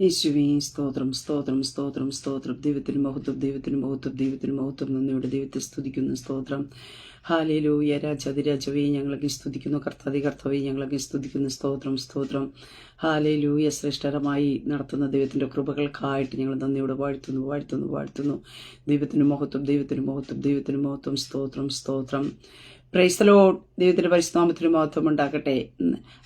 യേശുവേ സ്തോത്രം സ്തോത്രം സ്തോത്രം സ്തോത്രം. ദൈവത്തിന് മഹത്വം ദൈവത്തിന് മഹത്വം ദൈവത്തിന് മഹത്വം. നന്ദിയുടെ ദൈവത്തെ സ്തുതിക്കുന്നു സ്തോത്രം. ഹാലേലൂയ രാജാതിരാജവേ ഞങ്ങളൊക്കെ സ്തുതിക്കുന്നു. കർത്താതി കർത്താവേ ഞങ്ങളൊക്കെ സ്തുതിക്കുന്നു. സ്തോത്രം സ്തോത്രം. ഹാലേലൂയ ശ്രേഷ്ഠരമായി നടത്തുന്ന ദൈവത്തിന്റെ കൃപകൾക്കായിട്ട് ഞങ്ങൾ നന്ദിയോടെ വാഴ്ത്തുന്നു വാഴ്ത്തുന്നു വാഴ്ത്തുന്നു. ദൈവത്തിന് മഹത്വം ദൈവത്തിന് മഹത്വം ദൈവത്തിന് മഹത്വം. സ്തോത്രം സ്തോത്രം. പ്രൈസ്തലോ ദൈവത്തിന്റെ പരിശുദ്ധാമത്തിന് മഹത്വം ഉണ്ടാകട്ടെ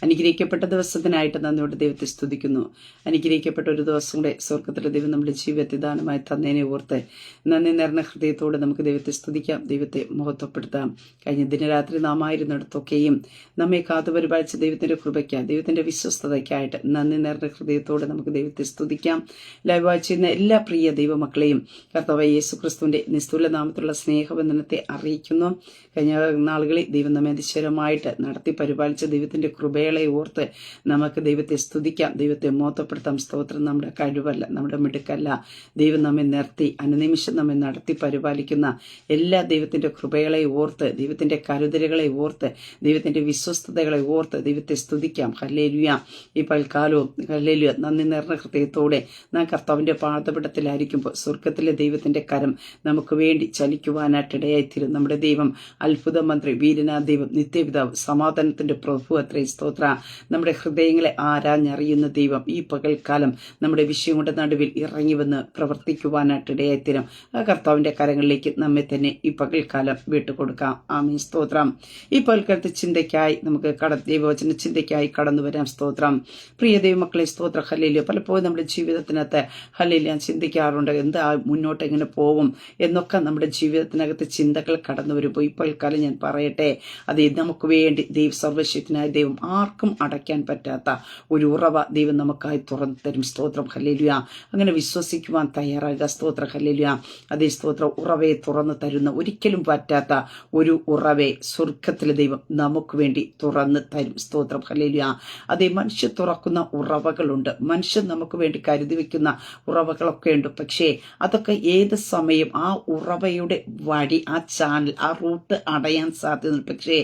അനുഗ്രഹിക്കപ്പെട്ട ദിവസത്തിനായിട്ട് നന്ദിയോട് ദൈവത്തെ സ്തുതിക്കുന്നു. അനുഗ്രഹിക്കപ്പെട്ട ഒരു ദിവസം കൂടെ സ്വർഗത്തിലെ ദൈവം നമ്മുടെ ജീവിതത്തെ ദാനമായി തന്നേനെ ഓർത്ത് നന്ദി നിറഞ്ഞ ഹൃദയത്തോടെ നമുക്ക് ദൈവത്തെ സ്തുതിക്കാം ദൈവത്തെ മഹത്വപ്പെടുത്താം. കഴിഞ്ഞ ദിനരാത്രി നാം ആയിരുന്നിടത്തൊക്കെയും നമ്മെ കാത്തുപരിപാലിച്ച ദൈവത്തിന്റെ കൃപയ്ക്ക് ദൈവത്തിന്റെ വിശ്വസ്തതയ്ക്കായിട്ട് നന്ദി നിറഞ്ഞ ഹൃദയത്തോടെ നമുക്ക് ദൈവത്തെ സ്തുതിക്കാം. ലൈവ് വായിച്ചിരുന്ന എല്ലാ പ്രിയ ദൈവമക്കളെയും കർത്താവ് യേശു ക്രിസ്തുവിന്റെ നിസ്തുല നാമത്തിലുള്ള സ്നേഹബന്ധനത്തെ അറിയിക്കുന്നു. കഴിഞ്ഞ നാളുകളിൽ ദൈവം നമ്മെ അതിശയമായിട്ട് നടത്തി പരിപാലിച്ച ദൈവത്തിന്റെ കൃപകളെ ഓർത്ത് നമുക്ക് ദൈവത്തെ സ്തുതിക്കാം. ദൈവത്തെ മോത്തപ്പെടുത്താം സ്തോത്രം നമ്മുടെ കഴിവല്ല നമ്മുടെ മിടുക്കല്ല. ദൈവം നമ്മെ നിർത്തി അനുനിമിഷം നമ്മെ നടത്തി പരിപാലിക്കുന്ന എല്ലാ ദൈവത്തിന്റെ കൃപകളെ ഓർത്ത് ദൈവത്തിന്റെ കരുതലുകളെ ഓർത്ത് ദൈവത്തിന്റെ വിശ്വസ്തതകളെ ഓർത്ത് ദൈവത്തെ സ്തുതിക്കാം. ഹല്ലേലുയ. ഈ പൽക്കാലവും ഹല്ലേലുയ. നന്ദി നിറഞ്ഞ ഹൃദയത്തോടെ നാം കർത്താവിന്റെ പാതപിടത്തിലായിരിക്കുമ്പോൾ സ്വർഗത്തിലെ ദൈവത്തിന്റെ കരം നമുക്ക് വേണ്ടി ചലിക്കുവാനായിട്ട് ഇടയായിത്തീരും നമ്മുടെ ദൈവം അത്ഭുത മന്ത്രി ദൈവം നിത്യപിതാവ് സമാധാനത്തിന്റെ പ്രഭു അത്രേ. സ്തോത്ര. നമ്മുടെ ഹൃദയങ്ങളെ ആരാഞ്ഞറിയുന്ന ദൈവം ഈ പകൽക്കാലം നമ്മുടെ വിഷയങ്ങളുടെ നടുവിൽ ഇറങ്ങി വന്ന് പ്രവർത്തിക്കുവാനായിട്ട് ആ കർത്താവിന്റെ കരങ്ങളിലേക്ക് നമ്മെ തന്നെ ഈ പകൽക്കാലം വിട്ടുകൊടുക്കാം. ആമീൻ. സ്തോത്രം. ഈ പകൽക്കാലത്ത് ചിന്തയ്ക്കായി നമുക്ക് കട ദൈവവചന ചിന്തയ്ക്കായി കടന്നു വരാം. സ്തോത്രം. പ്രിയ ദൈവമക്കളെ സ്തോത്ര. ഹല്ലേലു പലപ്പോഴും നമ്മുടെ ജീവിതത്തിനകത്ത് ഹല്ലേലു ഞാൻ ചിന്തിക്കാറുണ്ട്. എന്താ മുന്നോട്ട് എങ്ങനെ പോകും എന്നൊക്കെ നമ്മുടെ ജീവിതത്തിനകത്ത് ചിന്തകൾ കടന്നു വരുമ്പോൾ ഈ പകൽക്കാലം ഞാൻ പറയട്ടെ. അത് നമുക്ക് വേണ്ടി ദൈവ സർവശക്തനായ ദൈവം ആർക്കും അടയ്ക്കാൻ പറ്റാത്ത ഒരു ഉറവ ദൈവം നമുക്കായി തുറന്നു തരും. സ്തോത്രം. ഹല്ലേലുയ. അങ്ങനെ വിശ്വസിക്കുവാൻ തയ്യാറാകുക. സ്തോത്ര. ഹല്ലേലുയ. അതേ സ്തോത്രം. ഉറവയെ തുറന്നു തരുന്ന ഒരിക്കലും പറ്റാത്ത ഒരു ഉറവെ സ്വർഗത്തിലെ ദൈവം നമുക്ക് വേണ്ടി തുറന്ന് തരും. സ്തോത്രം. ഹല്ലേലുയ. അതേ മനുഷ്യ തുറക്കുന്ന ഉറവകളുണ്ട്. മനുഷ്യൻ നമുക്ക് വേണ്ടി കരുതി വെക്കുന്ന ഉറവകളൊക്കെ ഉണ്ട്. പക്ഷേ അതൊക്കെ ഏത് സമയം ആ ഉറവയുടെ വഴി ആ ചാനൽ ആ റൂട്ട് അടയാൻ സാധ്യതയുണ്ട്. പക്ഷേ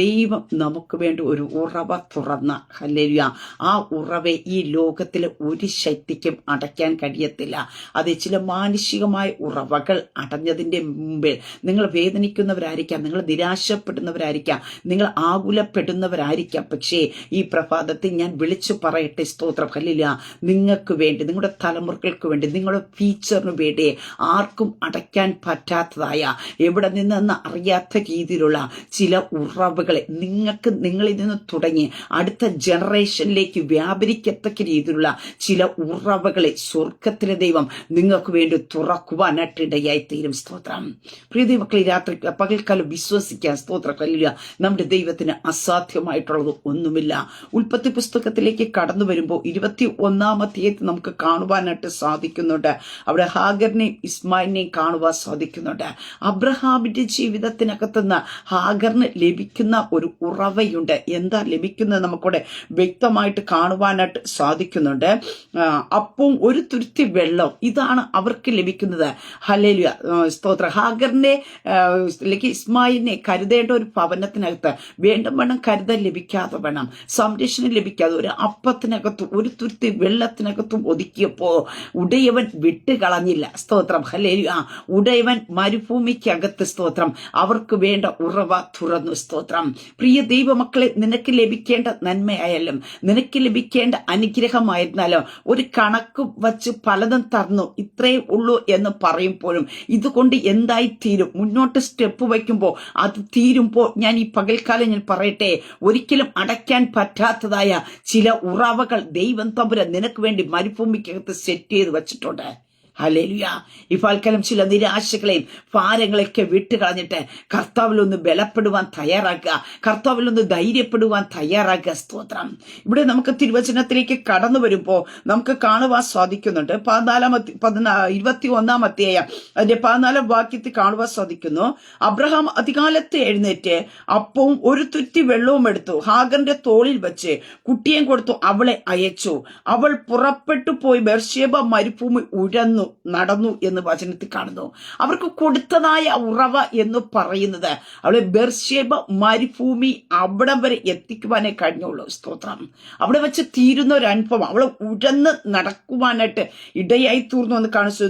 ദൈവം നമുക്ക് വേണ്ടി ഒരു ഉറവ തുറന്ന ഹല്ലേലൂയ ആ ഉറവെ ഈ ലോകത്തിലെ ഒരു ശക്തിക്കും അടയ്ക്കാൻ കഴിയത്തില്ല. അത് ചില മാനുഷികമായ ഉറവകൾ അടഞ്ഞതിന്റെ മുമ്പിൽ നിങ്ങൾ വേദനിക്കുന്നവരായിരിക്കാം നിങ്ങൾ നിരാശപ്പെടുന്നവരായിരിക്കാം നിങ്ങൾ ആകുലപ്പെടുന്നവരായിരിക്കാം. പക്ഷേ ഈ പ്രഭാതത്തിൽ ഞാൻ വിളിച്ചു പറയട്ടെ സ്തോത്രം ഹല്ലില്ല നിങ്ങൾക്ക് വേണ്ടി നിങ്ങളുടെ തലമുറകൾക്ക് വേണ്ടി നിങ്ങളുടെ ഫ്യൂച്ചറിന് വേണ്ടി ആർക്കും അടയ്ക്കാൻ പറ്റാത്തതായ എവിടെ നിന്നെന്ന് അറിയാത്ത രീതിയിലുള്ള ചില ഉറവുകളെ നിങ്ങൾക്ക് നിങ്ങളിൽ നിന്ന് തുടങ്ങി അടുത്ത ജനറേഷനിലേക്ക് വ്യാപരിക്കത്തക്ക രീതിയിലുള്ള ചില ഉറവുകളെ സ്വർഗത്തിലെ ദൈവം നിങ്ങൾക്ക് വേണ്ടി തുറക്കുവാനായിട്ട് ഇടയായി തീരും സ്തോത്രം പ്രീതി മക്കളെ രാത്രി പകൽക്കാലം വിശ്വസിക്കാൻ സ്തോത്രം. കല്ലില്ല നമ്മുടെ ദൈവത്തിന് അസാധ്യമായിട്ടുള്ളത് ഒന്നുമില്ല. ഉൽപ്പത്തി പുസ്തകത്തിലേക്ക് കടന്നു വരുമ്പോൾ ഇരുപത്തി ഒന്നാമത്തേത് നമുക്ക് കാണുവാനായിട്ട് സാധിക്കുന്നുണ്ട്. അവിടെ ഹാഗറിനെയും ഇസ്മായിലിനെയും കാണുവാൻ സാധിക്കുന്നുണ്ട്. അബ്രഹാമിന്റെ ജീവിതത്തിനകത്തുനിന്ന് ഹാഗറിന് ലഭിക്കുന്ന ഒരു ഉറവയുണ്ട്. എന്താ ലഭിക്കുന്നത് നമുക്കിവിടെ വ്യക്തമായിട്ട് കാണുവാനായിട്ട് സാധിക്കുന്നുണ്ട്. അപ്പവും ഒരു തുരുത്തി വെള്ളം ഇതാണ് അവർക്ക് ലഭിക്കുന്നത്. ഹലേലിയ സ്തോത്ര. ഹാഗറിനെ അല്ലെങ്കിൽ ഇസ്മായിലിനെ കരുതേണ്ട ഒരു ഭവനത്തിനകത്ത് വേണ്ടും വേണം കരുതൽ ലഭിക്കാതെ വേണം. സംരക്ഷണം ലഭിക്കാതെ ഒരു അപ്പത്തിനകത്തും ഒരു തുരുത്തി വെള്ളത്തിനകത്തും ഒതുക്കിയപ്പോ ഉടയവൻ വിട്ടുകളഞ്ഞില്ല. സ്തോത്രം. ഹലേലിയ ഉടയവൻ മരുഭൂമിക്കകത്ത് സ്തോത്രം. അവർക്ക് വേണ്ട ഉറവ തുറന്നു സ്തോത്രം പ്രിയ ദൈവമക്കളെ നിനക്ക് ലഭിക്കേണ്ട നന്മയായാലും നിനക്ക് ലഭിക്കേണ്ട അനുഗ്രഹമായിരുന്നാലും? ഒരു കണക്ക് വച്ച് പലതും തന്നു. ഇത്രേ ഉള്ളൂ എന്ന് പറയുമ്പോഴും ഇതുകൊണ്ട് എന്തായി തീരും മുന്നോട്ട് സ്റ്റെപ്പ് വയ്ക്കുമ്പോൾ അത് തീരുമ്പോൾ ഞാൻ ഈ പകൽക്കാലം ഞാൻ പറയട്ടെ ഒരിക്കലും അടയ്ക്കാൻ പറ്റാത്തതായ ചില ഉറവകൾ ദൈവം തമ്പുര നിനക്ക് വേണ്ടി മരുഭൂമിക്കകത്ത് സെറ്റ് ചെയ്ത് വെച്ചിട്ടുണ്ട്. ഹലേലുയ ഈ പാൽക്കാലം ചില നിരാശകളെയും ഭാരങ്ങളെയൊക്കെ വിട്ടുകളഞ്ഞിട്ട് കർത്താവിലൊന്ന് ബലപ്പെടുവാൻ തയ്യാറാക്കുക. കർത്താവിലൊന്ന് ധൈര്യപ്പെടുവാൻ തയ്യാറാക്കുക. സ്തോത്രം. ഇവിടെ നമുക്ക് തിരുവചനത്തിലേക്ക് കടന്നു വരുമ്പോൾ നമുക്ക് കാണുവാൻ സാധിക്കുന്നുണ്ട്. പതിനാലാം അധ്യ- പതിനാ ഇരുപത്തി ഒന്നാം അധ്യായം. അതിന്റെ പതിനാലാം വാക്യത്തിൽ കാണുവാൻ സാധിക്കുന്നു. അബ്രഹാം അധികാലത്ത് എഴുന്നേറ്റ് അപ്പവും ഒരു തുറ്റി വെള്ളവും എടുത്തു. ഹാഗറിന്റെ തോളിൽ വെച്ച് കുട്ടിയെ കൊടുത്തു. അവളെ അയച്ചു. അവൾ പുറപ്പെട്ടു പോയി ബർഷേബ മരുഭൂമി ഉഴന്നു. വളർന്നു നടന്നു എന്ന് വചനത്തിൽ കാണുന്നു. അവർക്ക് കൊടുത്തതായ ഉറവ എന്ന് പറയുന്നത് അവളെ ബെർഷേബ മരുഭൂമി അവിടം വരെ എത്തിക്കുവാനേ കഴിഞ്ഞുള്ളൂ. സ്തോത്രം. അവിടെ വെച്ച് തീരുന്ന ഒരു അനുഭവം. അവളെ ഉഴന്ന് നടക്കുവാനായിട്ട് ഇടയായി തീർന്നു എന്ന് കാണിച്ചു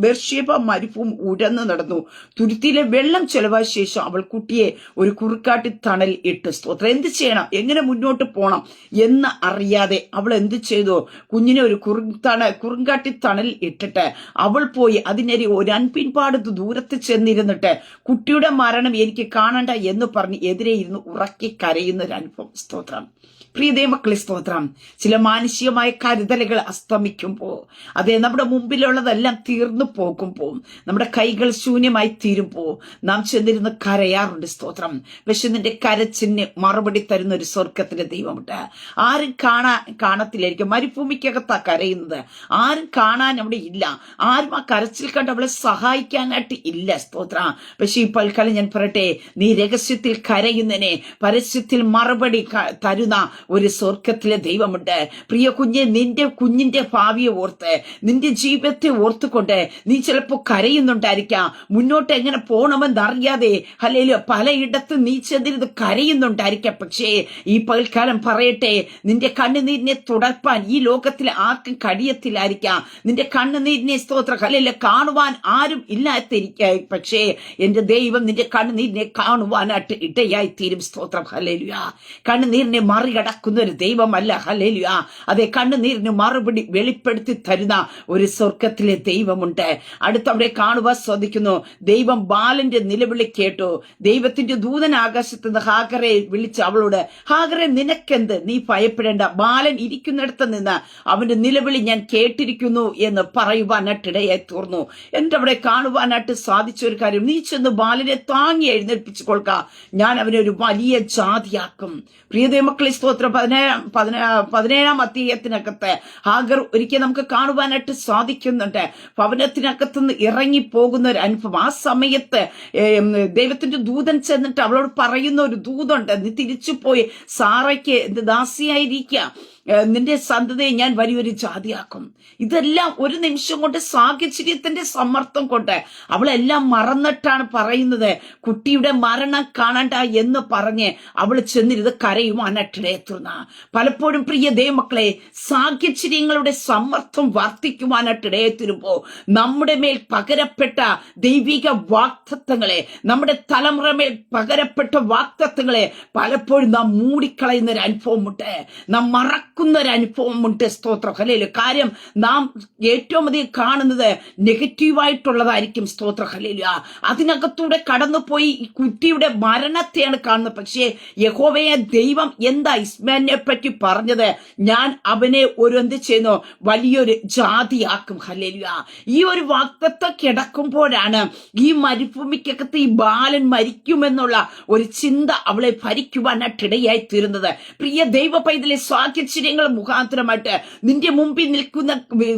ബെർഷേബ മരുഭൂമി ഉഴന്ന് നടന്നു. തുരുത്തിയിലെ വെള്ളം ചെലവായ ശേഷം അവൾ കുട്ടിയെ ഒരു കുറുക്കാട്ടി തണൽ ഇട്ട്. സ്തോത്രം. എന്ത് ചെയ്യണം? എങ്ങനെ മുന്നോട്ട് പോകണം എന്ന് അറിയാതെ അവൾ എന്ത് ചെയ്തു? കുഞ്ഞിനെ ഒരു കുറുങ്കാട്ടി തണൽ ഇട്ടിട്ട് അവൾ പോയി അതിനൊരു ഒരു അൻപിൻപാടത്ത് ദൂരത്ത് ചെന്നിരുന്നിട്ട് കുട്ടിയുടെ മരണം എനിക്ക് കാണണ്ട എന്ന് പറഞ്ഞ് എതിരെ ഇരുന്ന് ഉറക്കി കരയുന്ന സ്തോത്രം. പ്രിയ ദൈവക്കളെ സ്തോത്രം. ചില മാനുഷികമായ കരുതലുകൾ അസ്തമിക്കുമ്പോൾ അതെ നമ്മുടെ മുമ്പിലുള്ളതെല്ലാം തീർന്നു പോകുമ്പോൾ നമ്മുടെ കൈകൾ ശൂന്യമായി തീരുമ്പോൾ നാം ചെന്നിരുന്ന് കരയാറുണ്ട് സ്തോത്രം. പക്ഷെ നിന്റെ കരച്ചിന് മറുപടി തരുന്ന ഒരു സ്വർഗത്തിന്റെ ദൈവമുണ്ട്. ആരും കാണാൻ കാണത്തില്ലായിരിക്കും. മരുഭൂമിക്കകത്താ കരയുന്നത്. ആരും കാണാൻ അവിടെ ഇല്ല. ആരും ആ കരച്ചിൽ കണ്ട് അവളെ സഹായിക്കാനായിട്ട് ഇല്ല സ്തോത്രം. പക്ഷെ ഈ പൽക്കാലം ഞാൻ പറയട്ടെ നീ രഹസ്യത്തിൽ കരയുന്നതിനെ പരസ്യത്തിൽ മറുപടി തരുന്ന ഒരു സ്വർഗത്തിലെ ദൈവമുണ്ട്. പ്രിയ കുഞ്ഞെ നിന്റെ കുഞ്ഞിന്റെ ഭാവിയെ ഓർത്ത് നിന്റെ ജീവിതത്തെ ഓർത്തുകൊണ്ട് നീ ചിലപ്പോൾ കരയുന്നുണ്ടായിരിക്കാം. മുന്നോട്ട് എങ്ങനെ പോകണമെന്ന് അറിയാതെ അല്ലെങ്കിൽ പലയിടത്ത് നീ ചെന്നിരുന്ന് കരയുന്നുണ്ടായിരിക്കാം. പക്ഷേ ഈ പകൽക്കാലം പറയട്ടെ നിന്റെ കണ്ണുനീരിനെ തുടർപ്പാൻ ഈ ലോകത്തിൽ ആർക്കും കഴിയത്തില്ലായിരിക്കാം. നിന്റെ കണ്ണുനീരിനെ സ്തോത്ര കലയിൽ കാണുവാൻ ആരും ഇല്ലാത്തിരിക്ക പക്ഷേ എന്റെ ദൈവം നിന്റെ കണ്ണുനീരിനെ കാണുവാനായിട്ട് ഇടയായി തീരും സ്തോത്രം ഹലേലുയ കണ്ണുനീരിനെ മറികടക്കുന്ന ഒരു ദൈവമല്ല. ആ അതെ കണ്ണുനീരിന് മറുപടി വെളിപ്പെടുത്തി തരുന്ന ഒരു സ്വർഗത്തിലെ ദൈവമുണ്ട്. അടുത്തവിടെ കാണുവാൻ ശ്രദ്ധിക്കുന്നു. ദൈവം ബാലന്റെ നിലവിളി കേട്ടു. ദൈവത്തിന്റെ ദൂതൻ ആകാശത്ത് നിന്ന് ഹാഗറെ വിളിച്ച് അവളോട് ഹാഗറെ നിനക്കെന്ത്? നീ ഭയപ്പെടേണ്ട. ബാലൻ ഇരിക്കുന്നിടത്ത് നിന്ന് അവന്റെ നിലവിളി ഞാൻ കേട്ടിരിക്കുന്നു എന്ന് പറയുവാനായിട്ടിടയായി തീർന്നു. എന്റെ അവിടെ കാണുവാനായിട്ട് സാധിച്ച ഒരു കാര്യം നീ ചെന്ന് ബാലനെ താങ്ങി എഴുന്നേൽപ്പിച്ചു കൊള്ളുക. ഞാൻ അവനെ ഒരു വലിയ ജാതിയാക്കും. പ്രിയതേ മക്കളെ സ്തോത്രം. പതിനേഴാം പതിനേ- പതിനേഴാം അധ്യായത്തിനകത്ത് ഹാഗർ ഒരിക്കൽ നമുക്ക് കാണുവാനായിട്ട് സാധിക്കുന്നുണ്ട്. ഭവനത്തിനകത്ത് നിന്ന് ഇറങ്ങി പോകുന്ന ഒരു അനുഭവം. ആ സമയത്ത് ദൈവത്തിന്റെ ദൂതൻ ചെന്നിട്ട് അവളോട് പറയുന്ന ഒരു ദൂതുണ്ട്. നീ തിരിച്ചു പോയി സാറയ്ക്ക് ദാസിയായിരിക്കാം. നിന്റെ സന്തതിയെ ഞാൻ വലിയൊരു ജാതിയാക്കും. ഇതെല്ലാം ഒരു നിമിഷം കൊണ്ട് സാഹചര്യത്തിന്റെ സമ്മർദ്ദം കൊണ്ട് അവളെല്ലാം മറന്നിട്ടാണ് പറയുന്നത്. കുട്ടിയുടെ മരണം കാണണ്ട എന്ന് പറഞ്ഞ് അവൾ ചെന്നിരുത് കരയുവാനായിട്ടിടയെത്തുന്ന പലപ്പോഴും പ്രിയ ദൈവമക്കളെ സാഹചര്യങ്ങളുടെ സമ്മർദ്ദം വർദ്ധിക്കുവാനായിട്ടിടയെത്തിരുമ്പോ നമ്മുടെ മേൽ പകരപ്പെട്ട ദൈവിക വാക്തത്വങ്ങളെ നമ്മുടെ തലമുറ മേൽ പകരപ്പെട്ട വാക്തത്വങ്ങളെ പലപ്പോഴും നാം മൂടിക്കളയുന്ന ഒരു അനുഭവമുണ്ട്. നാം മറക്കുന്ന ഒരു അനുഭവമുണ്ട് സ്തോത്രം. ഹലയിൽ കാര്യം നാം ഏറ്റവും അധികം കാണുന്നത് നെഗറ്റീവായിട്ടുള്ളതായിരിക്കും. സ്തോത്ര. ഹലയില അതിനകത്തൂടെ കടന്നുപോയി ഈ കുട്ടിയുടെ മരണത്തെയാണ് കാണുന്നത്. പക്ഷേ യഹോവയെ ദൈവം എന്താ ഇസ്മാനെ പറ്റി പറഞ്ഞത്? ഞാൻ അവനെ ഒരു എന്ത് ചെയ്യുന്നു? വലിയൊരു ജാതിയാക്കും. ഹലേലുയ ഈ ഒരു വാക്തത്വം കിടക്കുമ്പോഴാണ് ഈ മരുഭൂമിക്കകത്ത് ഈ ബാലൻ മരിക്കുമെന്നുള്ള ഒരു ചിന്ത അവളെ ഭരിക്കുവാനായിട്ടിടയായി തീരുന്നത് പ്രിയ ദൈവ പൈതലെ സാഹചര്യങ്ങൾ മുഖാന്തരമായിട്ട് നിന്റെ മുമ്പിൽ നിൽക്കുന്ന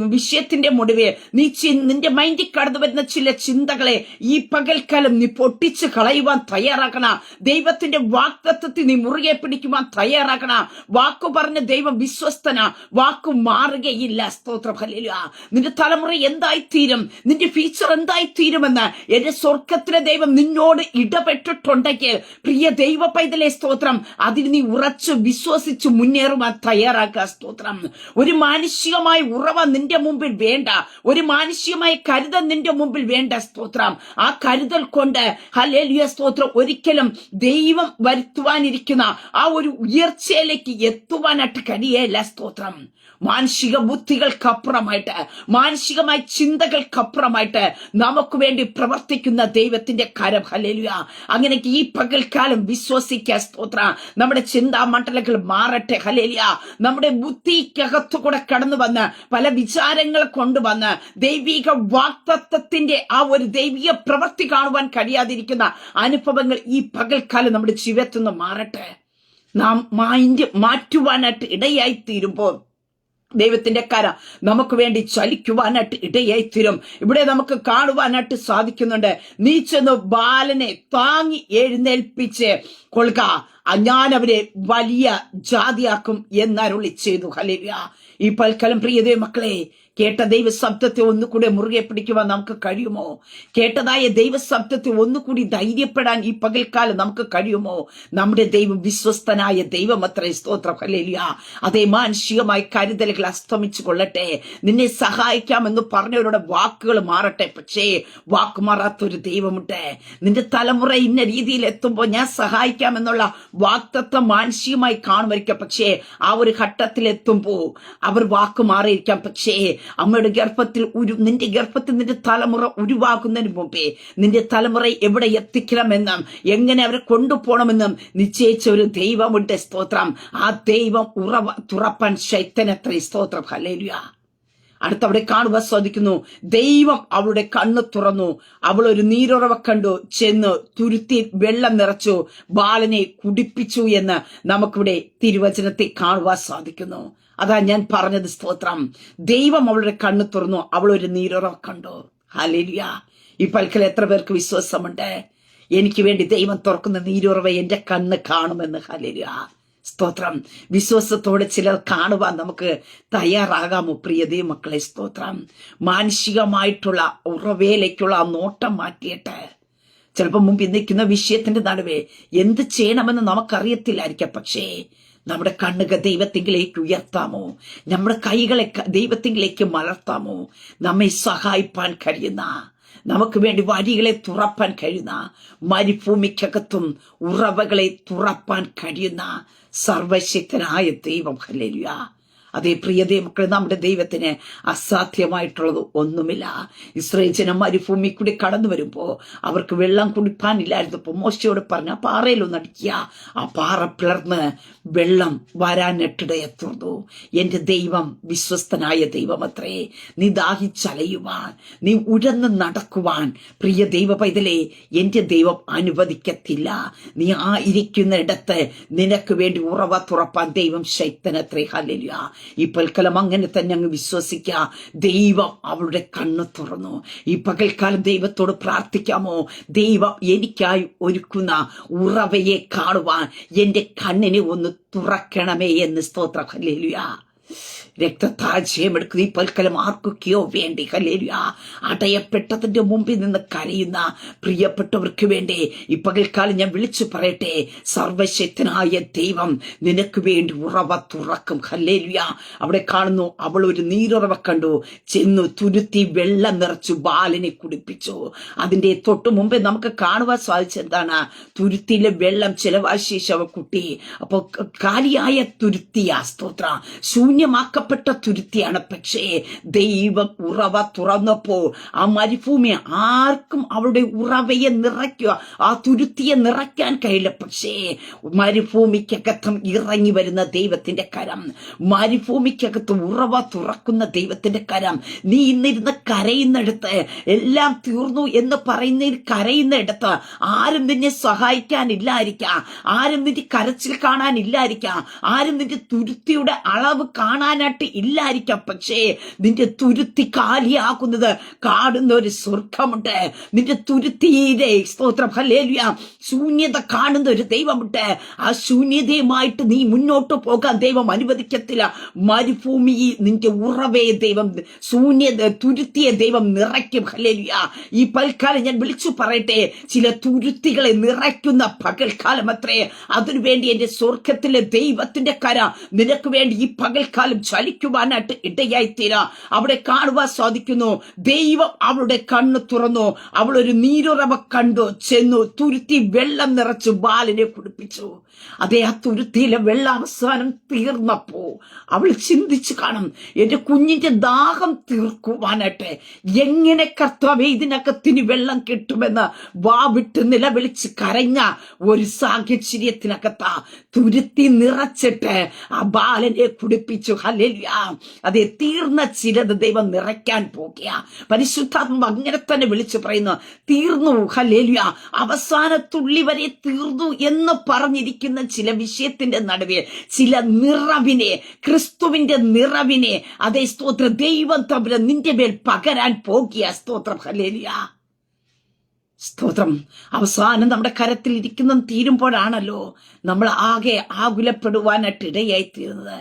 വിഷയത്തിന്റെ മുടിവ് നീ നിന്റെ മൈൻഡിൽ കടന്നു വരുന്ന ചില ചിന്തകളെ ഈ പകൽക്കാലം നീ പൊട്ടിച്ച് കളയുവാൻ തയ്യാറാക്കണ ദൈവത്തിന്റെ വാക്തത്വത്തിൽ നീ മുറുകെ പിടിക്കുവാൻ തയ്യാറാക്കണ വാക്കു പറഞ്ഞ ദൈവം വിശ്വസ്തന. വാക്കു മാറുകയില്ല. സ്തോത്രം. ഹല്ലേലൂയ. നിന്റെ തലമുറ എന്തായിത്തീരും? നിന്റെ ഫ്യൂച്ചർ എന്തായിത്തീരുമെന്ന് എന്റെ സ്വർഗത്തിലെ ദൈവം നിന്നോട് ഇടപെട്ടിട്ടുണ്ടെങ്കിൽ പ്രിയ ദൈവ പൈതലെ സ്തോത്രം. അതിന് നീ ഉറച്ചു വിശ്വസിച്ച് മുന്നേറുവാൻ തയ്യാറാക്കുക സ്തോത്രം ഒരു മാനുഷികമായ ഉറവ നിന്റെ മുമ്പിൽ വേണ്ട. ഒരു മാനുഷികമായ കരുതൽ നിന്റെ മുമ്പിൽ വേണ്ട സ്തോത്രം. ആ കരുതൽ കൊണ്ട് ഹലേലിയ സ്തോത്രം ഒരിക്കലും ദൈവം വരുത്തുവാനിരിക്കുന്ന ആ ഒരു ഉയർച്ചയിലേക്ക് എത്തുവാനായിട്ട് കഴിയേല സ്തോത്രം. മാനുഷിക ബുദ്ധികൾക്കപ്പുറമായിട്ട് മാനുഷികമായ ചിന്തകൾക്കപ്പുറമായിട്ട് നമുക്ക് വേണ്ടി പ്രവർത്തിക്കുന്ന ദൈവത്തിന്റെ കരം ഹലേലുയ അങ്ങനെ ഈ പകൽക്കാലം വിശ്വസിക്കുക സ്തോത്ര. നമ്മുടെ ചിന്താമണ്ഡലങ്ങൾ മാറട്ടെ ഹലേലിയ നമ്മുടെ ബുദ്ധിക്കകത്തു കൂടെ കടന്നു വന്ന് പല വിചാരങ്ങൾ കൊണ്ടുവന്ന് ദൈവിക വാക്തത്വത്തിന്റെ ആ ഒരു ദൈവിക പ്രവൃത്തി കാണുവാൻ കഴിയാതിരിക്കുന്ന അനുഭവങ്ങൾ ഈ പകൽക്കാലം നമ്മുടെ ജീവിതത്തിൽ നിന്ന് മാറട്ടെ. നാം മൈൻഡ് മാറ്റുവാനായിട്ട് ഇടയായി തീരുമ്പോൾ ദൈവത്തിന്റെ കര നമുക്ക് വേണ്ടി ചലിക്കുവാനായിട്ട് ഇടയായി തീരും ഇവിടെ നമുക്ക് കാണുവാനായിട്ട് സാധിക്കുന്നുണ്ട്. നീ ചെന്ന് ബാലനെ താങ്ങി എഴുന്നേൽപ്പിച്ച് കൊള്ളുക. ഞാൻ അവരെ വലിയ ജാതിയാക്കും എന്നരുളി ചെയ്തു ഹലേലിയ ഈ പൽക്കലം പ്രിയതേ മക്കളെ കേട്ട ദൈവശബ്ദത്തെ ഒന്നുകൂടെ മുറുകെ പിടിക്കുവാൻ നമുക്ക് കഴിയുമോ? കേട്ടതായ ദൈവശബ്ദത്തെ ഒന്നുകൂടി ധൈര്യപ്പെടാൻ ഈ പകൽക്കാലം നമുക്ക് കഴിയുമോ? നമ്മുടെ ദൈവം വിശ്വസ്തനായ ദൈവം അത്ര സ്തോത്രം ഹലേലിയ അതേ മാനുഷികമായി കരുതലുകൾ അസ്തമിച്ചു കൊള്ളട്ടെ. നിന്നെ സഹായിക്കാമെന്ന് പറഞ്ഞവരുടെ വാക്കുകൾ മാറട്ടെ. പക്ഷേ വാക്ക് മാറാത്തൊരു ദൈവമുണ്ട്. നിന്റെ തലമുറ ഇന്ന രീതിയിൽ എത്തുമ്പോൾ ഞാൻ സഹായിക്കാമെന്നുള്ള വാക്തത്വം മാനുഷികമായി കാണുമായിരിക്കാം. പക്ഷേ ആ ഒരു ഘട്ടത്തിൽ എത്തുമ്പോൾ അവർ വാക്ക് മാറിയിരിക്കാം. പക്ഷേ അമ്മയുടെ ഗർഭത്തിൽ ഒരു നിന്റെ ഗർഭത്തിൽ നിന്റെ തലമുറ ഉരുവാക്കുന്നതിന് മുമ്പേ നിന്റെ തലമുറ എവിടെ എത്തിക്കണമെന്നും എങ്ങനെ അവരെ കൊണ്ടുപോകണമെന്നും നിശ്ചയിച്ച ഒരു ദൈവമുണ്ട് സ്തോത്രം. ആ ദൈവം ഉറവ തുറപ്പാൻ ശൈത്തനത്ര സ്തോത്രം. ഹലേലുയ അടുത്തവിടെ കാണുവാൻ സാധിക്കുന്നു ദൈവം അവളുടെ കണ്ണ് തുറന്നു. അവൾ ഒരു നീരുറവ കണ്ടു. ചെന്ന് തുരുത്തി വെള്ളം നിറച്ചു. ബാലനെ കുടിപ്പിച്ചു എന്ന് നമുക്കിവിടെ തിരുവചനത്തെ കാണുവാൻ സാധിക്കുന്നു അതാ ഞാൻ പറഞ്ഞത് സ്തോത്രം. ദൈവം അവളുടെ കണ്ണ് തുറന്നു അവൾ ഒരു നീരുറവ കണ്ടു. ഹലിയ ഈ പൽക്കൽ എത്ര പേർക്ക് വിശ്വാസമുണ്ട്? എനിക്ക് വേണ്ടി ദൈവം തുറക്കുന്ന നീരുറവ എന്റെ കണ്ണ് കാണുമെന്ന്. ഹലിയ സ്തോത്രം. വിശ്വാസത്തോടെ ചിലർ കാണുവാൻ നമുക്ക് തയ്യാറാകാമോ പ്രിയ മക്കളെ സ്തോത്രം. മാനുഷികമായിട്ടുള്ള ഉറവയിലേക്കുള്ള ആ നോട്ടം മാറ്റിയിട്ട് ചിലപ്പോൾ മുമ്പിൽ നിൽക്കുന്ന വിഷയത്തിന്റെ നടുവേ എന്ത് ചെയ്യണമെന്ന് നമുക്കറിയത്തില്ലായിരിക്കാം. പക്ഷേ നമ്മുടെ കണ്ണുകൾ ദൈവത്തിങ്കിലേക്ക് ഉയർത്താമോ? നമ്മുടെ കൈകളെ ദൈവത്തിങ്കിലേക്ക് മലർത്താമോ? നമ്മെ സഹായിപ്പാൻ കഴിയുന്ന നമുക്ക് വേണ്ടി വഴികളെ തുറപ്പാൻ കഴിയുന്ന മരുഭൂമിക്കകത്തും ഉറവകളെ തുറപ്പാൻ കഴിയുന്ന സർവശക്തനായ ദൈവം. ഹല്ലേലൂയ. അതേ പ്രിയതേ മക്കളെ നമ്മുടെ ദൈവത്തിന് അസാധ്യമായിട്ടുള്ളത് ഒന്നുമില്ല. ഇസ്രയേൽ ജനം മരുഭൂമി കൂടി കടന്നു വരുമ്പോൾ അവർക്ക് വെള്ളം കുടിപ്പാനില്ലായിരുന്നപ്പോൾ മോശയോട് പറഞ്ഞ പാറയിലൊന്ന് അടിക്കുക. ആ പാറ പിളർന്ന് വെള്ളം വരാനിട്ടിടയെത്തുന്നു എന്റെ ദൈവം വിശ്വസ്തനായ ദൈവമത്രേ നീ ദാഹിച്ചലയുവാൻ നീ ഉഴന്ന് നടക്കുവാൻ. പ്രിയ ദൈവ പൈതലേ എന്റെ ദൈവം അനുവദിക്കത്തില്ല. നീ ആ ഇരിക്കുന്ന ഇടത്ത് നിനക്ക് വേണ്ടി ഉറവ തുറപ്പാൻ ദൈവം ശൈത്തനത്രേ ഹല്ലേലൂയ. ഈ പൽക്കലം അങ്ങനെ തന്നെ അങ്ങ് വിശ്വസിക്കുക ദൈവം അവളുടെ കണ്ണ് തുറന്നു. ഈ പകൽക്കാലം ദൈവത്തോട് പ്രാർത്ഥിക്കാമോ? ദൈവം എനിക്കായി ഒരുക്കുന്ന ഉറവയെ കാണുവാൻ എന്റെ കണ്ണിനെ ഒന്ന് തുറക്കണമേ എന്ന് സ്തോത്രം. ഹല്ലേലൂയ. രക്തത്താഴ്ചയം എടുക്കുന്ന ഈ പൽക്കലം ആർക്കൊക്കെയോ വേണ്ടി ഹല്ലേലൂയ. അടയപ്പെട്ടതിന്റെ മുമ്പിൽ നിന്ന് കരയുന്ന പ്രിയപ്പെട്ടവർക്ക് വേണ്ടി ഈ പകൽക്കാലം ഞാൻ വിളിച്ചു പറയട്ടെ. സർവശക്തനായ ദൈവം നിനക്ക് വേണ്ടി ഉറവ തുറക്കും ഹല്ലേലുയ. അവിടെ കാണുന്നു അവൾ ഒരു നീരുറവ കണ്ടു. ചെന്നു തുരുത്തി വെള്ളം നിറച്ചു ബാലനെ കുടിപ്പിച്ചു. അതിന്റെ തൊട്ടു മുമ്പേ നമുക്ക് കാണുവാൻ സാധിച്ചെന്താണ് തുരുത്തിയിലെ വെള്ളം ചെലവാശേഷ കുട്ടി. അപ്പൊ കാലിയായ തുരുത്തിയ സ്തോത്ര. ശൂന്യമാക്കപ്പെട്ട തുരുത്തിയാണ്. പക്ഷേ ദൈവം ഉറവ തുറന്നപ്പോ ആ മരുഭൂമി ആർക്കും അവളുടെ ഉറവയെ നിറയ്ക്കുക ആ തുരുത്തിയെ നിറയ്ക്കാൻ കഴിയില്ല. പക്ഷേ മരുഭൂമിക്കകത്തും ഇറങ്ങി വരുന്ന ദൈവത്തിന്റെ കരം മരുഭൂമിക്കകത്ത് ഉറവ തുറക്കുന്ന ദൈവത്തിന്റെ കരം നീ ഇന്നിരുന്ന് കരയുന്നിടത്ത് എല്ലാം തീർന്നു എന്ന് പറയുന്നതിൽ കരയുന്നിടത്ത് ആരും നിന്നെ സഹായിക്കാനില്ലായിരിക്കാം. ആരും നിന്റെ കരച്ചിൽ കാണാനില്ലായിരിക്കാം. ആരും നിന്റെ തുരുത്തിയുടെ അളവ് കാണാനായിട്ട് ഇല്ലായിരിക്കാം. പക്ഷേ നിന്റെ തുരുത്തി കാലിയാക്കുന്നത് കാണുന്ന ഒരു സ്വർഗമുണ്ട് നിന്റെ തുരുത്തിയിലെ സ്തോത്രം ഹല്ലേലൂയ ശൂന്യത കാണുന്ന ഒരു ദൈവമുണ്ട്. ആ ശൂന്യതയുമായിട്ട് നീ മുന്നോട്ട് പോകാൻ ദൈവം അനുവദിക്കത്തില്ല. മരുഭൂമിയിൽ നിന്റെ ഉറവേ ദൈവം ശൂന്യത തുരുത്തിയ ദൈവം നിറയ്ക്കും. ഹല്ലേലൂയ. ഈ പൽക്കാലം ഞാൻ വിളിച്ചു പറയട്ടെ ചില തുരുത്തികളെ നിറയ്ക്കുന്ന പകൽക്കാലം അത്രേ അതിനുവേണ്ടി എന്റെ സ്വർഗത്തിലെ ദൈവത്തിന്റെ കര നിനക്ക് വേണ്ടി ഈ പകൽക്കാലം ചലിക്കുവാനായിട്ട് ഇടയായിത്തീരാ. അവിടെ കാണുവാൻ സാധിക്കുന്നു. ദൈവം അവളുടെ കണ്ണ് തുറന്നു. അവളൊരു നീരുറവ കണ്ടു. ചെന്നു തുരുത്തി വെള്ളം നിറച്ചു ബാലിനെ കുടിപ്പിച്ചു. അതേ ആ തുരുത്തിയിലെ വെള്ളം അവസാനം തീർന്നപ്പോ അവൾ ചിന്തിച്ചു കാണും എന്റെ കുഞ്ഞിന്റെ ദാഹം തീർക്കുവാനായിട്ട് എങ്ങനെ കർത്താവെ ഇതിനകത്തിന് വെള്ളം കിട്ടുമെന്ന് വാവിട്ട് നിലവിളിച്ച് കരഞ്ഞ ഒരു സാഹചര്യത്തിനകത്ത തുരുത്തി നിറച്ചിട്ട് ആ ബാലനെ കുടിപ്പിച്ചു. ഹലില്ല അതെ തീർന്ന ചിലത് ദൈവം നിറയ്ക്കാൻ പോകുക പരിശുദ്ധാത്മ അങ്ങനെ തന്നെ വിളിച്ചു പറയുന്നു തീർന്നു ഹലേലിയ അവസാന തുള്ളി വരെ തീർന്നു എന്ന് പറഞ്ഞിരിക്കുന്ന ചില വിഷയത്തിന്റെ നടുവിൽ ചില നിറവിനെ ക്രിസ്തുവിന്റെ നിറവിനെ അതേ സ്തോത്ര ദൈവം തമ്മിൽ നിന്റെ മേൽ പകരാൻ പോകിയ സ്തോത്രം ഹലേലിയ സ്തോത്രം. അവസാനം നമ്മുടെ കരത്തിൽ ഇരിക്കുന്ന തീരുമ്പോഴാണല്ലോ നമ്മൾ ആകെ ആകുലപ്പെടുവാനായിട്ട് ഇടയായി തീരുന്നത്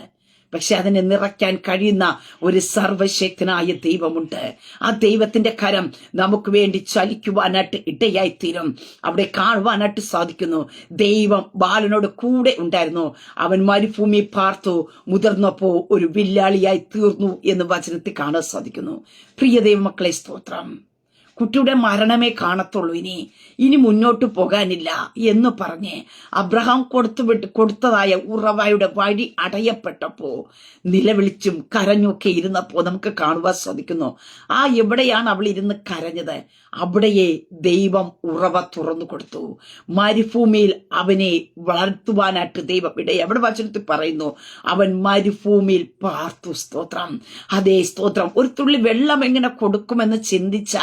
പക്ഷെ അതിനെ നിറയ്ക്കാൻ കഴിയുന്ന ഒരു സർവശക്തനായ ദൈവമുണ്ട്. ആ ദൈവത്തിന്റെ കരം നമുക്ക് വേണ്ടി ചലിക്കുവാനായിട്ട് ഇടയായിത്തീരും. അവിടെ കാണുവാനായിട്ട് സാധിക്കുന്നു. ദൈവം ബാലനോട് കൂടെ ഉണ്ടായിരുന്നു. അവൻ മരുഭൂമി പാർത്തു. മുതിർന്നപ്പോ ഒരു വില്ലാളിയായി തീർന്നു എന്ന് വചനത്തിൽ കാണാൻ സാധിക്കുന്നു. പ്രിയ ദൈവമക്കളെ സ്തോത്രം. കുട്ടിയുടെ മരണമേ കാണത്തുള്ളൂ ഇനി. ഇനി മുന്നോട്ട് പോകാനില്ല എന്ന് പറഞ്ഞ് അബ്രഹാം കൊടുത്തു വിട്ട് കൊടുത്തതായ ഉറവായുടെ വഴി അടയപ്പെട്ടപ്പോ നിലവിളിച്ചും കരഞ്ഞൊക്കെ ഇരുന്നപ്പോ നമുക്ക് കാണുവാൻ സാധിക്കുന്നു. ആ എവിടെയാണ് അവൾ ഇരുന്ന് കരഞ്ഞത്? അവിടെയെ ദൈവം ഉറവ തുറന്നു കൊടുത്തു. മരുഭൂമിയിൽ അവനെ വളർത്തുവാനായിട്ട് ദൈവം ഇടയെ എവിടെ വചനത്തിൽ പറയുന്നു അവൻ മരുഭൂമിയിൽ പാർത്തു സ്തോത്രം. അതേ സ്തോത്രം. ഒരു തുള്ളി വെള്ളം എങ്ങനെ കൊടുക്കുമെന്ന് ചിന്തിച്ച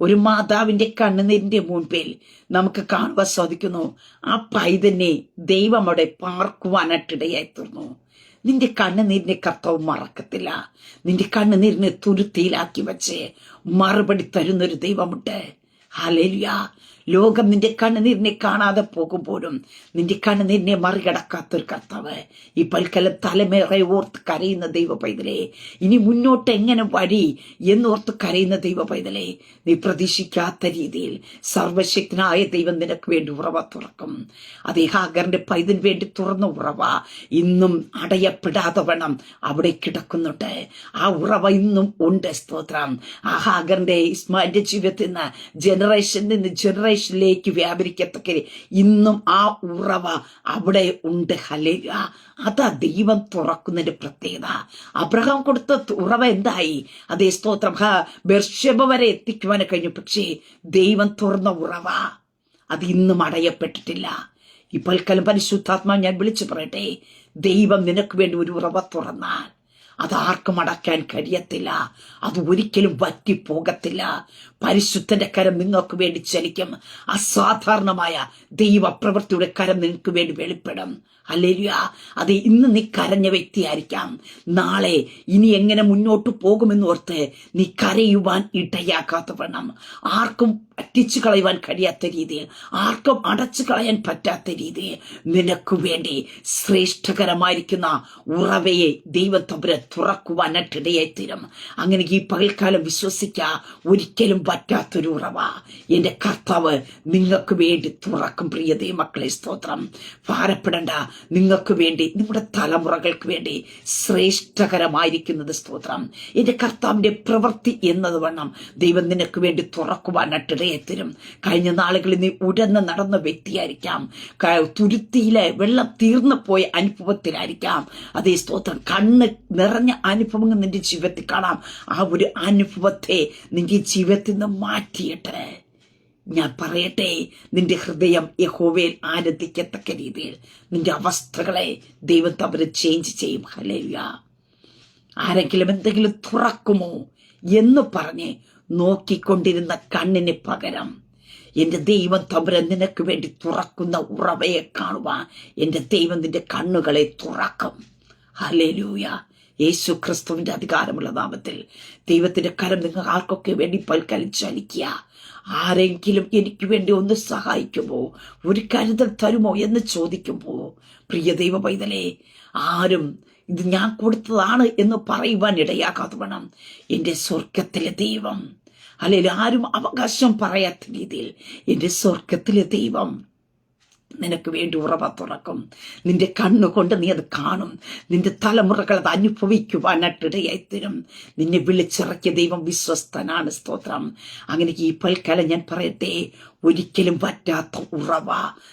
ഒരു മാതാവിന്റെ കണ്ണുനീരിന്റെ മുൻപിൽ നമുക്ക് കാണുവാൻ സാധിക്കുന്നു. ആ പൈതനെ ദൈവം അവിടെ പാർക്കുവാനായിട്ടിടയായി തീർന്നു നിന്റെ കണ്ണുനീരിനെ കർത്താവ് മറക്കത്തില്ല. നിന്റെ കണ്ണുനീരിനെ തുരുത്തിയിലാക്കി വെച്ച് മറുപടി തരുന്നൊരു ദൈവമുണ്ട്. ഹലേലിയ ലോകം നിന്റെ കണ്ണുനീരിനെ കാണാതെ പോകുമ്പോഴും നിന്റെ കണ്ണുനീരിനെ മറികടക്കാത്തൊരു കർത്താവ്. ഈ പൽക്കലം തലമേറെ ഓർത്ത് കരയുന്ന ദൈവ പൈതലേ ഇനി മുന്നോട്ട് എങ്ങനെ വഴി എന്നോർത്ത് കരയുന്ന ദൈവ പൈതലേ നീ പ്രതീക്ഷിക്കാത്ത രീതിയിൽ സർവശക്തനായ ദൈവം നിനക്ക് വേണ്ടി ഉറവ തുറക്കും. അതേ ഹാഗറിന്റെ പൈതന് വേണ്ടി തുറന്ന ഉറവ ഇന്നും അടയപ്പെടാതെ വേണം അവിടെ കിടക്കുന്നുണ്ട്. ആ ഉറവ ഇന്നും ഉണ്ട് സ്തോത്രം. ആ ഹാഗറിന്റെ ഇസ്മാന്റെ ജീവിതത്തിൽ നിന്ന് ജനറേഷനിൽ നിന്ന് ജനറേഷനിലേക്ക് വ്യാപരിക്കത്തക്ക ഇന്നും ആ ഉറവ അവിടെ ഉണ്ട്. ഹലേല അതാ ദൈവം തുറക്കുന്നതിന്റെ പ്രത്യേകത. അബ്രഹാം കൊടുത്ത ഉറവ എന്തായി? അതേ സ്തോത്രം. ഹ ബർഷബ വരെ എത്തിക്കുവാൻ കഴിഞ്ഞു. പക്ഷേ ദൈവം തുറന്ന ഉറവ അത് ഇന്നും അടയപ്പെട്ടിട്ടില്ല. ഇപ്പോൾ കലം പരിശുദ്ധാത്മാ ഞാൻ വിളിച്ചു പറയട്ടെ. ദൈവം നിനക്ക് വേണ്ടി ഒരു ഉറവ തുറന്നാൽ അത് ആർക്കും അടയ്ക്കാൻ കഴിയത്തില്ല. അത് ഒരിക്കലും വറ്റിപ്പോകത്തില്ല. പരിശുദ്ധന്റെ കരം നിങ്ങൾക്ക് വേണ്ടി ചലിക്കും. അസാധാരണമായ ദൈവപ്രവൃത്തിയുടെ കരം നിങ്ങൾക്ക് വേണ്ടി വെളിപ്പെടും. അല്ലേലിയ അത് ഇന്ന് നീ കരഞ്ഞ വ്യക്തിയായിരിക്കാം. നാളെ ഇനി എങ്ങനെ മുന്നോട്ട് പോകുമെന്ന് ഓർത്ത് നീ കരയുവാൻ ഇടയാക്കാത്ത വണ്ണം. ആർക്കും പറ്റിച്ചു കളയുവാൻ കഴിയാത്ത രീതിയിൽ ആർക്കും അടച്ചു കളയാൻ പറ്റാത്ത രീതിയിൽ നിനക്ക് വേണ്ടി ശ്രേഷ്ഠകരമായിരിക്കുന്ന ഉറവയെ ദൈവത്തപുരെ തുറക്കുവാനായിട്ടിടയായി തീരും അങ്ങനെ ഈ പകൽക്കാലം വിശ്വസിക്ക. ഒരിക്കലും പറ്റാത്തൊരു ഉറവ. എന്റെ കർത്താവ് നിങ്ങൾക്ക് വേണ്ടി തുറക്കും പ്രിയതേ മക്കളെ സ്തോത്രം. ഭാരപ്പെടേണ്ട. നിങ്ങൾക്ക് വേണ്ടി നിങ്ങളുടെ തലമുറകൾക്ക് വേണ്ടി ശ്രേഷ്ഠകരമായിരിക്കുന്നത് സ്തോത്രം. എന്റെ കർത്താവിന്റെ പ്രവൃത്തി എന്നത് വണ്ണം ദൈവം നിനക്ക് വേണ്ടി തുറക്കുവാനായിട്ടിടയെത്തരും കഴിഞ്ഞ നാളുകളിൽ നീ ഉടന്ന് നടന്ന വ്യക്തിയായിരിക്കാം. തുരുത്തിയിലെ വെള്ളം തീർന്നു പോയ അനുഭവത്തിലായിരിക്കാം. അതേ സ്തോത്രം കണ്ണ് നിറഞ്ഞ അനുഭവങ്ങൾ നിന്റെ ജീവിതത്തിൽ കാണാം. ആ ഒരു അനുഭവത്തെ നിന്റെ ജീവിതത്തിൽ നിന്ന് മാറ്റിയിട്ട്. ഞാൻ പറയട്ടെ നിന്റെ ഹൃദയം യഹോവയിൽ ആനന്ദിക്കത്തക്ക രീതിയിൽ നിന്റെ അവസ്ഥകളെ ദൈവം തമ്മിൽ ചേഞ്ച് ചെയ്യും. ഹലേയ ആരെങ്കിലും എന്തെങ്കിലും തുറക്കുമോ എന്ന് പറഞ്ഞ് നോക്കിക്കൊണ്ടിരുന്ന കണ്ണിന് പകരം എന്റെ ദൈവം തമ്പുരൻ നിനക്ക് വേണ്ടി തുറക്കുന്ന ഉറവയെ കാണുവാൻ എന്റെ ദൈവം നിന്റെ കണ്ണുകളെ തുറക്കും. ഹലേലൂയ യേശു ക്രിസ്തുവിന്റെ അധികാരമുള്ള നാമത്തിൽ ദൈവത്തിന്റെ കരം നിങ്ങൾ ആർക്കൊക്കെ വേണ്ടി പൽക്കാലം ചലിക്കുക ആരെങ്കിലും എനിക്ക് വേണ്ടി ഒന്ന് സഹായിക്കുമോ? ഒരു കരുതൽ തരുമോ എന്ന് ചോദിക്കുമ്പോ പ്രിയ ദൈവ പൈതലേ ആരും ഇത് ഞാൻ കൊടുത്തതാണ് എന്ന് പറയുവാൻ ഇടയാകാതെ വേണം. എന്റെ സ്വർഗത്തിലെ ദൈവം അല്ലെങ്കിൽ ആരും അവകാശം പറയാത്ത രീതിയിൽ എന്റെ സ്വർഗത്തിലെ ദൈവം നിനക്ക് വേണ്ടി ഉറവ തുറക്കും. നിന്റെ കണ്ണുകൊണ്ട് നീ അത് കാണും. നിന്റെ തലമുറകൾ അത് അനുഭവിക്കുവാനായിട്ടിടയായി തരും. നിന്നെ വിളിച്ചിറക്കിയ ദൈവം വിശ്വസ്തനാണ് സ്തോത്രം. അങ്ങനെ ഈ പൽക്കാലം ഞാൻ പറയട്ടെ ഒരിക്കലും പറ്റാത്ത ഉറവ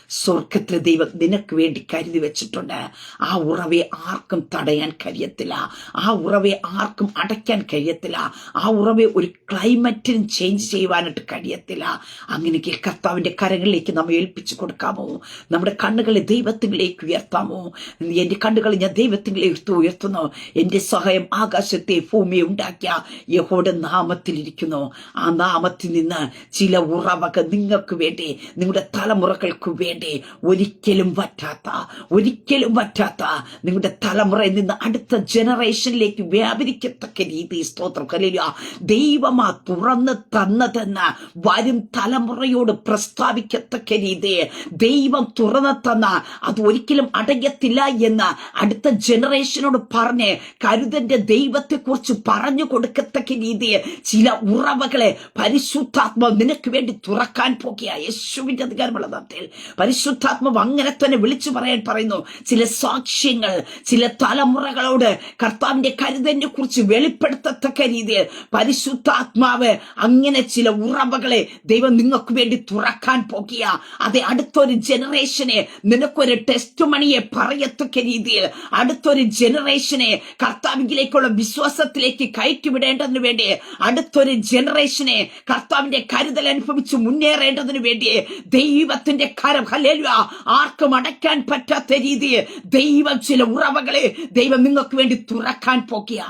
സ്വർഗത്തിലെ ദൈവം നിനക്ക് വേണ്ടി കരുതി വെച്ചിട്ടുണ്ട്. ആ ഉറവയെ ആർക്കും തടയാൻ കഴിയത്തില്ല. ആ ഉറവയെ ആർക്കും അടയ്ക്കാൻ കഴിയത്തില്ല. ആ ഉറവയെ ഒരു ക്ലൈമറ്റിനും ചേഞ്ച് ചെയ്യുവാനായിട്ട് കഴിയത്തില്ല. അങ്ങനെയെങ്കിൽ കർത്താവിന്റെ കരങ്ങളിലേക്ക് നമ്മൾ ഏൽപ്പിച്ചു കൊടുക്കാമോ? നമ്മുടെ കണ്ണുകളെ ദൈവത്തിലേക്ക് ഉയർത്താമോ? എന്റെ കണ്ണുകളെ ഞാൻ ദൈവത്തിലേക്ക് ഉയർത്തുന്നു. എന്റെ സഹായം ആകാശത്തെ ഭൂമിയെ ഉണ്ടാക്കിയ യഹോയുടെ നാമത്തിലിരിക്കുന്നു. ആ നാമത്തിൽ നിന്ന് ചില ഉറവകൾ നിങ്ങൾക്ക് നിങ്ങൾക്ക് വേണ്ടി നിങ്ങളുടെ തലമുറകൾക്ക് വേണ്ടി ഒരിക്കലും വറ്റാത്ത ഒരിക്കലും വറ്റാത്ത നിങ്ങളുടെ തലമുറയിൽ നിന്ന് അടുത്ത ജനറേഷനിലേക്ക് വ്യാപരിക്കത്തക്ക രീതി സ്തോത്രം. കലിയ ദൈവമാ തുറന്ന് തന്നതെന്ന് വരും തലമുറയോട് പ്രസ്താവിക്കത്തക്ക രീതി ദൈവം തുറന്ന് തന്ന അത് ഒരിക്കലും അടയത്തില്ല എന്ന് അടുത്ത ജനറേഷനോട് പറഞ്ഞ് കരുതന്റെ ദൈവത്തെക്കുറിച്ച് പറഞ്ഞു കൊടുക്കത്തക്ക രീതിയിൽ ചില ഉറവകളെ പരിശുദ്ധാത്മ നിനക്ക് വേണ്ടി തുറക്കാൻ പോകുക യേശുവിന്റെ അധികാരമുള്ള നാട്ടിൽ പരിശുദ്ധാത്മാവ് അങ്ങനെ തന്നെ വിളിച്ചു പറയാൻ പറയുന്നു. ചില സാക്ഷ്യങ്ങൾ ചില തലമുറകളോട് കർത്താവിന്റെ കരുതനെ കുറിച്ച് വെളിപ്പെടുത്തത്തക്ക രീതിയിൽ പരിശുദ്ധാത്മാവ് അങ്ങനെ ചില ഉറവകളെ ദൈവം നിങ്ങൾക്ക് വേണ്ടി തുറക്കാൻ പോക്കിയ അതെ അടുത്തൊരു ജനറേഷനെ നിനക്കൊരു ടെസ്റ്റ് മണിയെ പറയത്തക്ക രീതിയിൽ അടുത്തൊരു ജനറേഷനെ കർത്താവിലേക്കുള്ള വിശ്വാസത്തിലേക്ക് കയറ്റിവിടേണ്ടതിന് വേണ്ടി അടുത്തൊരു ജനറേഷനെ കർത്താവിന്റെ കരുതൽ അനുഭവിച്ച് മുന്നേറേണ്ടതിന് വേണ്ടി ദൈവത്തിന്റെ കരം ഹല്ലേലൂയ ആർക്കും അടയ്ക്കാൻ പറ്റാത്ത രീതിയിൽ ദൈവം ചില ഉറവകളെ ദൈവം നിങ്ങൾക്ക് വേണ്ടി തുറക്കാൻ പോക്കിയ.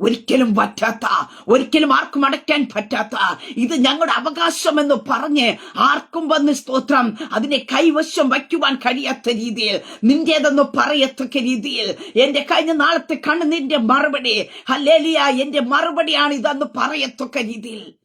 ഒരിക്കലും പറ്റാത്ത ഒരിക്കലും ആർക്കും അടയ്ക്കാൻ പറ്റാത്ത. ഇത് ഞങ്ങളുടെ അവകാശമെന്ന് പറഞ്ഞ് ആർക്കും വന്ന് സ്തോത്രം അതിനെ കൈവശം വയ്ക്കുവാൻ കഴിയാത്ത രീതിയിൽ നിന്റേതെന്ന് പറയത്തക്ക രീതിയിൽ എന്റെ കഴിഞ്ഞ നാളത്തെ കണ്ണുനിന്റെ മറുപടി ഹല്ലേലിയ എന്റെ മറുപടിയാണ് ഇതെന്ന് പറയത്തക്ക രീതിയിൽ.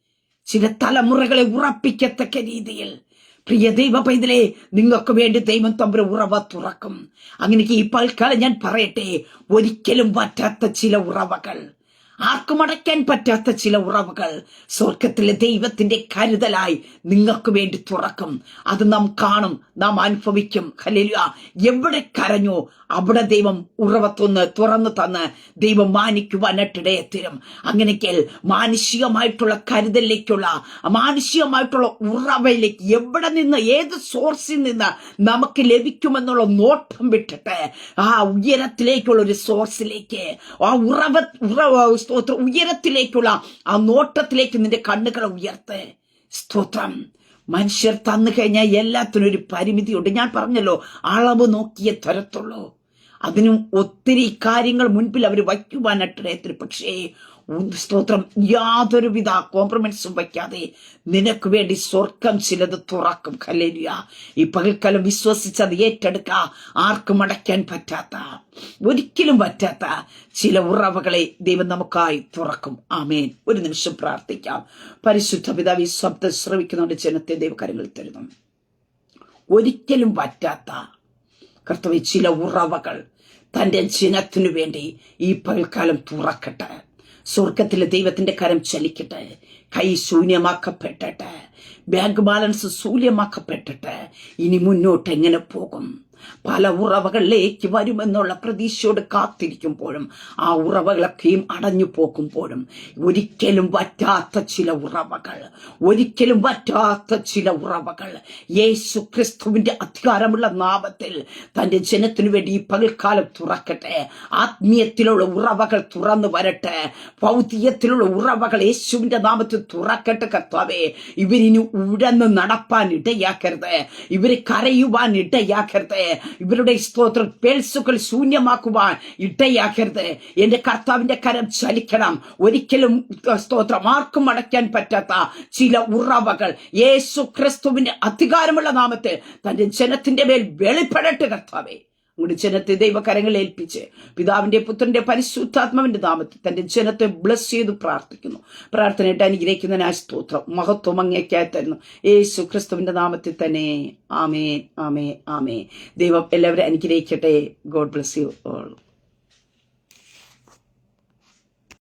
ചില തലമുറകളെ ഉറപ്പിക്കത്തക്ക രീതിയിൽ. പ്രിയ ദൈവ പൈതലേ നിങ്ങൾക്ക് വേണ്ടി ദൈവം തമ്പുര ഉറവ തുറക്കും. അങ്ങനെ ഈ പൽക്കാലം ഞാൻ പറയട്ടെ ഒരിക്കലും പറ്റാത്ത ചില ഉറവകൾ. ആർക്കും അടയ്ക്കാൻ പറ്റാത്ത ചില ഉറവുകൾ സ്വർഗത്തിലെ ദൈവത്തിന്റെ കരുതലായി നിങ്ങൾക്ക് വേണ്ടി തുറക്കും. അത് നാം കാണും നാം അനുഭവിക്കും. ഹല്ലേലൂയ. എവിടെ കരഞ്ഞോ അവിടെ ദൈവം ഉറവത്തൊന്ന് തുറന്നു തന്ന് ദൈവം മാനിക്കുവാനിട്ടിടയെ തരും അങ്ങനെയൊക്കെ മാനുഷികമായിട്ടുള്ള കരുതലിലേക്കുള്ള മാനുഷികമായിട്ടുള്ള ഉറവയിലേക്ക് എവിടെ നിന്ന് ഏത് സോഴ്സിൽ നിന്ന് നമുക്ക് ലഭിക്കുമെന്നുള്ള നോട്ടം വിട്ടിട്ട് ആ ഉയരത്തിലേക്കുള്ള ഒരു സോഴ്സിലേക്ക് ആ ഉറവ ഉറവ സ്തോത്രം. ഉയരത്തിലേക്കുള്ള ആ നോട്ടത്തിലേക്ക് നിന്റെ കണ്ണുകളെ ഉയർത്ത്. സ്തോത്രം. മനുഷ്യർ തന്നു കഴിഞ്ഞാൽ എല്ലാത്തിനും ഒരു പരിമിതിയുണ്ട്. ഞാൻ പറഞ്ഞല്ലോ അളവ് നോക്കിയ തരത്തുള്ളൂ. അതിനും ഒത്തിരി കാര്യങ്ങൾ മുൻപിൽ അവർ വയ്ക്കുവാനായിട്ട് പക്ഷേ സ്തോത്രം. യാതൊരുവിധ കോംപ്രമൈസും വയ്ക്കാതെ നിനക്ക് വേണ്ടി സ്വർഗം ചിലത് തുറക്കും. കല്ലേലിയ ഈ പകൽക്കാലം വിശ്വസിച്ച് അത് ഏറ്റെടുക്ക. ആർക്കും അടയ്ക്കാൻ പറ്റാത്ത ഒരിക്കലും പറ്റാത്ത ചില ഉറവകളെ ദൈവം നമുക്കായി തുറക്കും. ആമേൻ. ഒരു നിമിഷം പ്രാർത്ഥിക്കാം. പരിശുദ്ധ പിതാവ് ഈ ശബ്ദം ശ്രവിക്കുന്നതുകൊണ്ട് ജനത്തെ ദൈവകരങ്ങളിൽ തരുന്നു. ഒരിക്കലും പറ്റാത്ത കർത്തവ്യ ചില ഉറവകൾ തന്റെ ജനത്തിനു വേണ്ടി ഈ പകൽക്കാലം തുറക്കട്ടെ. സ്വർഗത്തിലെ ദൈവത്തിന്റെ കരം ചലിക്കട്ടെ. കൈ ശൂന്യമാക്കപ്പെട്ടെ ബാങ്ക് ബാലൻസ് ശൂന്യമാക്കപ്പെട്ടെ ഇനി മുന്നോട്ട് എങ്ങനെ പോകും? പല ഉറവകളിലേക്ക് വരുമെന്നുള്ള പ്രതീക്ഷയോട് കാത്തിരിക്കുമ്പോഴും ആ ഉറവകളൊക്കെയും അടഞ്ഞു പോകുമ്പോഴും ഒരിക്കലും വറ്റാത്ത ചില ഉറവകൾ ഒരിക്കലും വറ്റാത്ത ചില ഉറവകൾ. യേശു ക്രിസ്തുവിന്റെ അധികാരമുള്ള നാമത്തിൽ തന്റെ ജനത്തിനു വേണ്ടി ഈ പകൽക്കാലം തുറക്കട്ടെ. ആത്മീയത്തിലുള്ള ഉറവകൾ തുറന്നു വരട്ടെ. ഭൗതികത്തിലുള്ള ഉറവകൾ യേശുവിന്റെ നാമത്തിൽ തുറക്കട്ടെ കർത്താവേ. ഇവരിനി ഉഴന്ന് നടപ്പാൻ ഇടയാക്കരുത്. ഇവർ കരയുവാൻ ഇടയാക്കരുത്. ഇവരുടെ സ്തോത്രം പേഴ്സുകൾ ശൂന്യമാക്കുവാൻ ഇടയാക്കരുത്. എന്റെ കർത്താവിന്റെ കരം ചലിക്കണം. ഒരിക്കലും സ്തോത്രം ആർക്കും അടയ്ക്കാൻ പറ്റാത്ത ചില ഉറവകൾ. യേശു ക്രിസ്തുവിന്റെ അധികാരമുള്ള നാമത്തിൽ തന്റെ ജനത്തിന്റെ മേൽ വെളിപ്പെടട്ടെ കർത്താവേ. അങ്ങോട്ട് ജനത്തെ ദൈവകരങ്ങളിൽ ഏൽപ്പിച്ച് പിതാവിന്റെ പുത്രന്റെ പരിശുദ്ധാത്മാവിന്റെ നാമത്തിൽ തന്റെ ജനത്തെ ബ്ലസ് ചെയ്ത് പ്രാർത്ഥിക്കുന്നു. പ്രാർത്ഥനയിട്ട് അനുഗ്രഹിക്കുന്നതിനായി സ്തോത്രം മഹത്വം അങ്ങേക്കായി തരുന്നു. യേശു ക്രിസ്തുവിന്റെ നാമത്തിൽ തന്നെ. ആമേ ആമേ ആമേ ദൈവം എല്ലാവരും അനുഗ്രഹിക്കട്ടെ. God bless you all